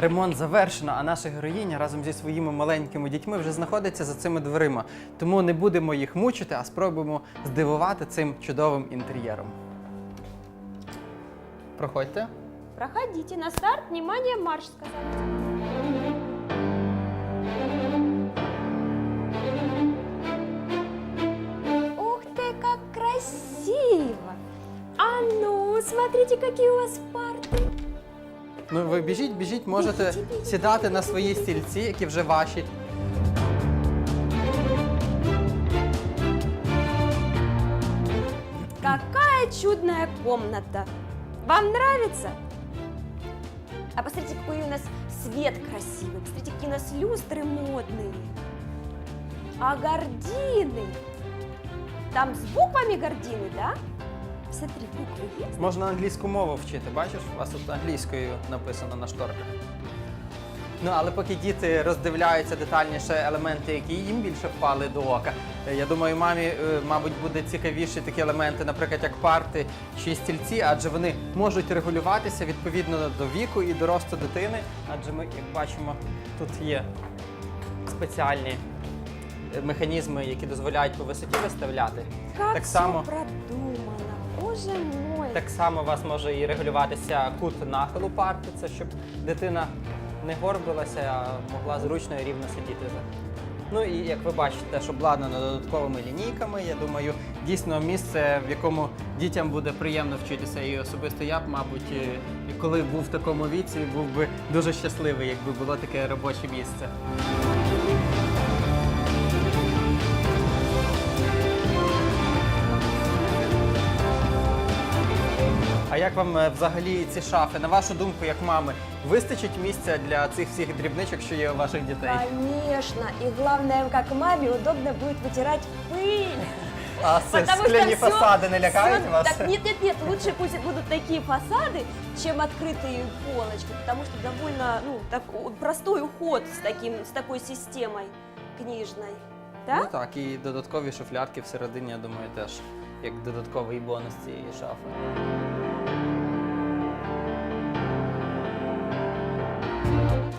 Ремонт завершено, а наша героїня разом зі своїми маленькими дітьми вже знаходиться за цими дверима. Тому не будемо їх мучити, а спробуємо здивувати цим чудовим інтер'єром. Проходьте. Проходите на старт. Внимание, марш, сказали. Ух ты, как красиво! А ну, смотрите, какие у вас парты. Ну ви біжіть, біжіть, можете сідати на свої стільці, які вже ваші. Какая чудная комната! Вам нравится? А посмотрите, какой у нас свет красивый. Посмотрите, какие у нас люстры модные. А гардины? Там с буквами гардины, да? Смотри, буквы есть? Можна англійську мову вчити. Бачиш, у вас тут англійською написано на шторках. Ну, але поки діти роздивляються детальніше елементи, які їм більше впали до ока. Я думаю, мамі, е, мабуть, буде цікавіші такі елементи, наприклад, як парти чи стільці, адже вони можуть регулюватися відповідно до віку і до росту дитини. Адже ми, як бачимо, тут є спеціальні е, механізми, які дозволяють по висоті виставляти. Как так само продумано. Боже мой. Так само у вас може і регулюватися кут нахилу парти, це щоб дитина не горбилася, а могла зручно і рівно сидіти. Ну і як ви бачите, теж обладнано додатковими лінійками. Я думаю, дійсно місце, в якому дітям буде приємно вчитися. І особисто я б, мабуть, е, коли був в такому віці, був би дуже щасливий, якби було таке робоче місце. як вам е, взагалі ці шафи? На вашу думку, як мами, вистачить місця для цих всіх дрібничок, що є у ваших дітей? Конечно. И главное, как маме, удобно будет вытирать пыль. А це скляні всё- фасади не лякають всё- вас? Так нет, нет, нет, лучше пусть будут такие фасады, чем открытые полочки, потому что довольно, ну, так, о, простой уход с таким, с такой системой книжной. Ну Да? так, і додаткові шуфлядки всередині, я думаю, теж як додатковий бонус цієї шафи.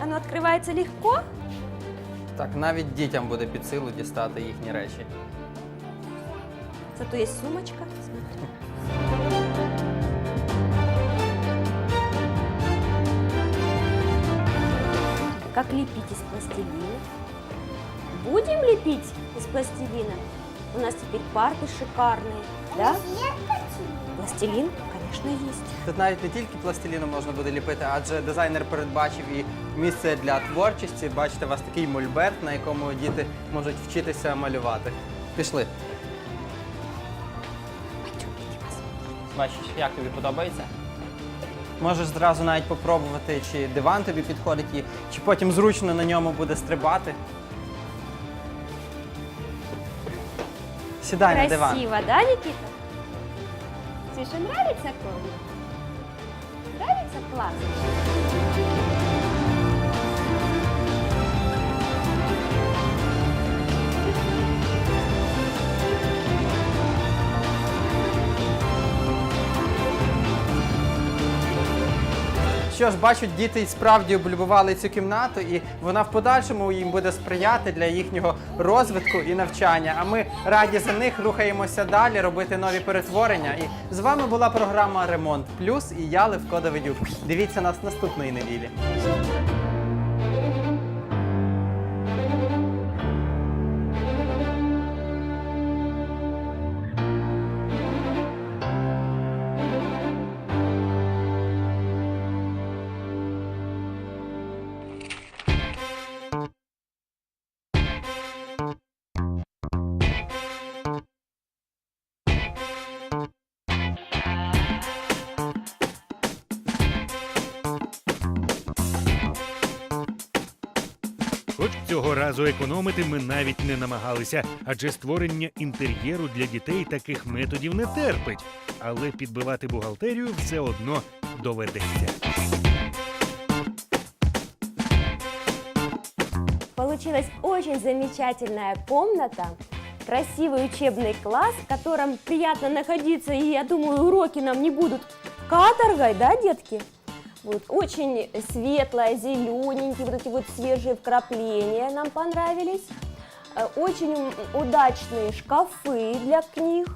Оно открывается легко. Так, навіть дітям буде під силу дістати їхні речі. Зато есть сумочка. Смотри. Как лепить из пластилина? Будем лепить из пластилина? У нас теперь парты шикарные, да? Пластилин, Конечно, есть. Тут навіть не тільки пластиліну можна буде ліпити, адже дизайнер передбачив і місце для творчості. Бачите, у вас такий мольберт, на якому діти можуть вчитися малювати. Пішли. Бачиш, як тобі подобається? Можеш зразу навіть попробувати, чи диван тобі підходить, і чи потім зручно на ньому буде стрибати. Сідай на диван. Красиво, да, Никита? Тебе нравится комната? Нравится класс? Що ж, бачу, діти справді облюбували цю кімнату, і вона в подальшому їм буде сприяти для їхнього розвитку і навчання. А ми раді за них рухаємося далі, робити нові перетворення. І з вами була програма Ремонт Плюс і я Левко Давидюк. Дивіться нас наступної неділі. Хоч цього разу економити ми навіть не намагалися, адже створення інтер'єру для дітей таких методів не терпить. Але підбивати бухгалтерію все одно доведеться. Получилась очень замечательная комната, красивый учебный класс, в котором приятно находиться, и я думаю, уроки нам не будут каторгой, да, детки? Вот, очень светлая, зелененькие, вот эти вот свежие вкрапления нам понравились. Э, Очень м, удачные шкафы для книг,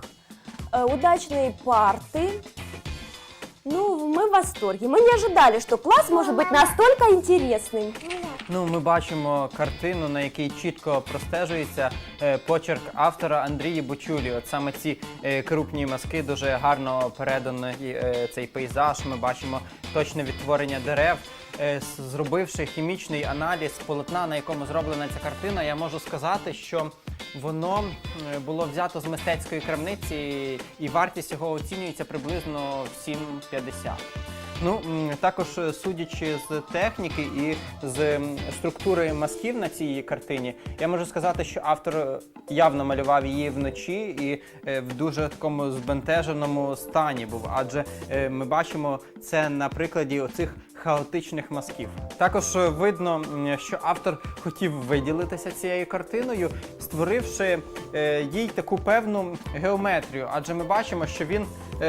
э, удачные парты. Ну, мы в восторге. Мы не ожидали, что класс может быть настолько интересным. Ну, ми бачимо картину, на якій чітко простежується е, почерк автора Андрії Бочулі. От саме ці е, крупні мазки дуже гарно переданий е, цей пейзаж. Ми бачимо точне відтворення дерев. Зробивши хімічний аналіз полотна, на якому зроблена ця картина, я можу сказати, що воно було взято з мистецької крамниці, і вартість його оцінюється приблизно в 7,50. Ну, також е, судячи з техніки і з структури мазків на цій картині, я можу сказати, що автор е, явно малював її вночі і е, в дуже такому збентеженому стані був. Адже ми бачимо це на прикладі оцих хаотичних мазків. Також видно, що автор хотів виділитися цією картиною, створивши їй таку певну геометрію. Адже ми бачимо, що він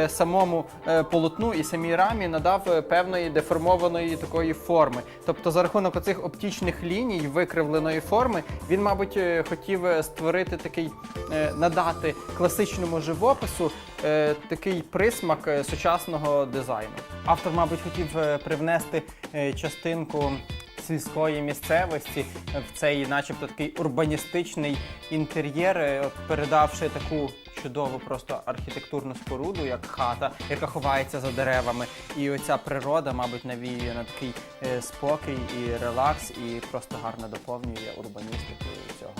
самому е, полотну і самій рамі надав е, певної деформованої такої форми. Тобто, за рахунок оцих оптічних ліній викривленої форми, він, мабуть, е, хотів е, створити такий, е, надати класичному живопису е, такий присмак е, сучасного дизайну. Автор, мабуть, хотів е, привнести е, частинку сільської місцевості е, в цей, начебто, такий урбаністичний інтер'єр, е, передавши таку чудову просто архітектурну споруду, як хата, яка ховається за деревами. І оця природа, мабуть, навіює на такий е, спокій і релакс, і просто гарно доповнює урбаністику цього